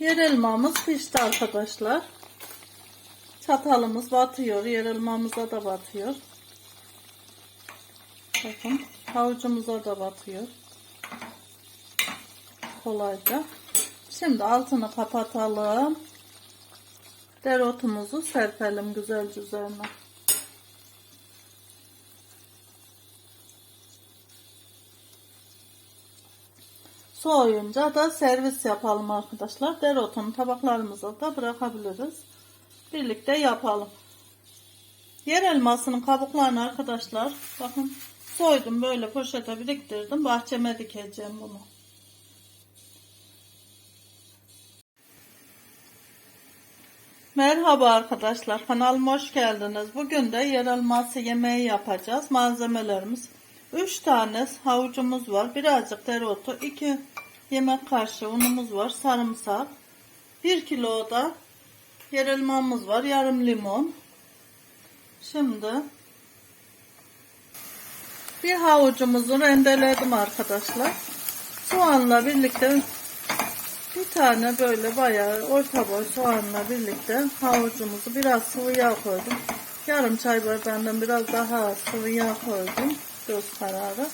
Yer elmamız pişti arkadaşlar. Çatalımız batıyor. Yer elmamıza da batıyor. Bakın havucumuza da batıyor. Kolayca. Şimdi altını kapatalım. Dereotumuzu serpelim güzelce üzerine. Soğuyunca da servis yapalım arkadaşlar. Dereotunu tabaklarımıza da bırakabiliriz. Birlikte yapalım. Yer elmasının kabuklarını arkadaşlar bakın soydum böyle poşete biriktirdim. Bahçeme dikeceğim bunu. Merhaba arkadaşlar kanalıma hoş geldiniz. Bugün de yer elması yemeği yapacağız. Malzemelerimiz 3 tane havucumuz var. Birazcık dereotu, 2 yemek kaşığı unumuz var. Sarımsak, 1 kilo da yer elmamız var. Yarım limon. Şimdi bir havucumuzu rendeledim arkadaşlar. Soğanla birlikte bir tane böyle bayağı orta boy soğanla birlikte havucumuzu biraz sıvı yağ koydum. Yarım çay bardağından biraz daha sıvı yağ koydum. Göz kararı.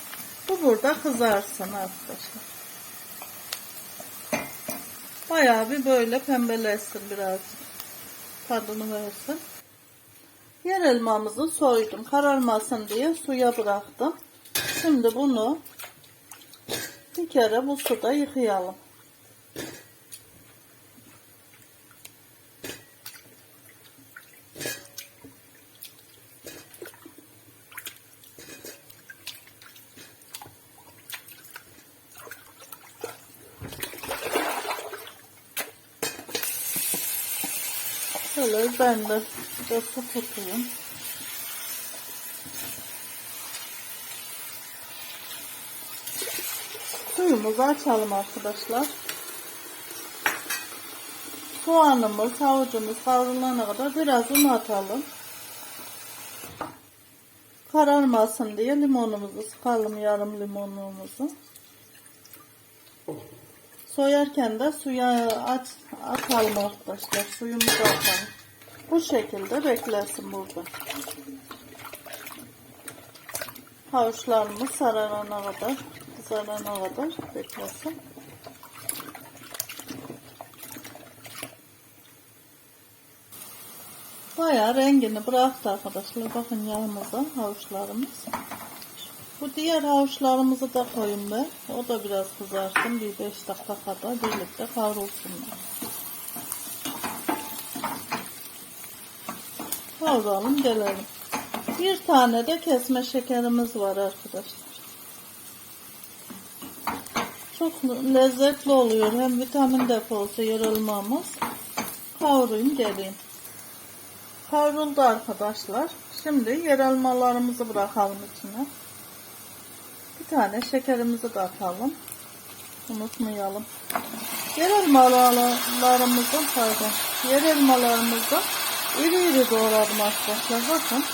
Bu burada kızarsın arkadaşlar. Bayağı bir böyle pembeleşsin birazcık. Tadını versin. Yer elmamızı soydum. Kararmasın diye suya bıraktım. Şimdi bunu bir kere bu suda yıkayalım. Şöyle ben de su tutayım. Suyumuzu açalım arkadaşlar. Soğanımız, havucumuz kavrulana kadar biraz un atalım. Kararmasın diye limonumuzu sıkalım yarım limonumuzu. Soyarken de suya at, atalım arkadaşlar. Suyumuzu atalım. Bu şekilde beklesin burada. Havuçlarımız sararana kadar, kızarana kadar beklesin. Bayağı rengini bıraktı arkadaşlar. Bakın yağımıza havuçlarımız. Bu diğer havuçlarımızı da koyun be. O da biraz kızarsın. Bir 5 dakika kadar birlikte kavrulsunlar. Kavuralım gelelim. Bir tane de kesme şekerimiz var arkadaşlar. Çok lezzetli oluyor. Hem vitamin deposu yer almamız. Kavurayım geleyim. Kavruldu arkadaşlar. Şimdi yer almalarımızı bırakalım içine. Bir tane şekerimizi de atalım. Unutmayalım. Yer elmalarımızı pardon. Yer elmalarımızı iri iri doğradım arkadaşlar. Bakın.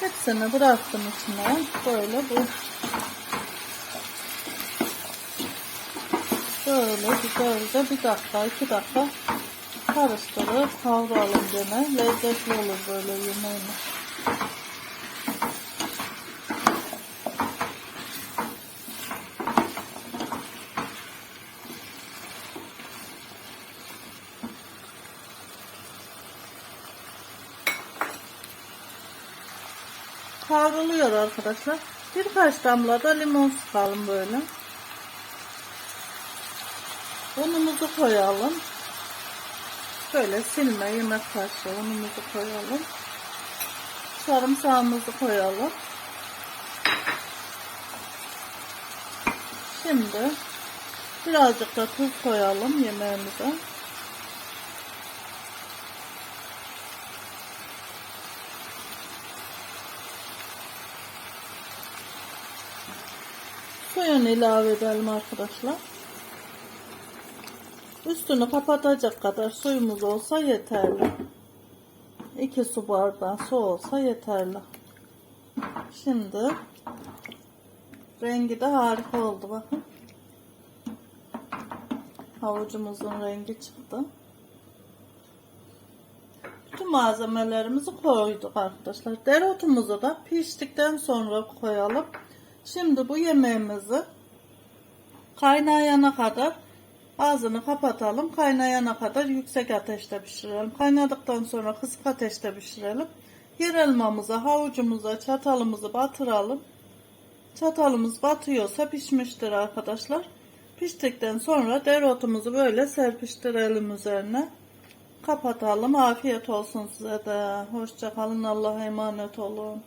Hepsini bıraktım içine. Böyle bu Böyle güzelce bir dakika, iki dakika karıştırıp kavuralım gene. Lezzetli olur böyle yemeğimiz. Kavruluyor arkadaşlar. Birkaç damla da limon sıkalım böyle. Unumuzu koyalım. Şöyle silme yemek kaşığı unumuzu koyalım. Sarımsağımızı koyalım. Şimdi birazcık da tuz koyalım yemeğimize. Suyunu ilave edelim arkadaşlar. Üstünü kapatacak kadar suyumuz olsa yeterli. 2 su bardağı su olsa yeterli. Şimdi rengi de harika oldu bakın. Havucumuzun rengi çıktı. Bütün malzemelerimizi koyduk arkadaşlar. Dereotumuzu da piştikten sonra koyalım. Şimdi bu yemeğimizi kaynayana kadar ağzını kapatalım. Kaynayana kadar yüksek ateşte pişirelim. Kaynadıktan sonra kısık ateşte pişirelim. Yer elmamıza, havucumuza çatalımızı batıralım. Çatalımız batıyorsa pişmiştir arkadaşlar. Piştikten sonra dereotumuzu böyle serpiştirelim üzerine. Kapatalım. Afiyet olsun size de. Hoşça kalın. Allah'a emanet olun.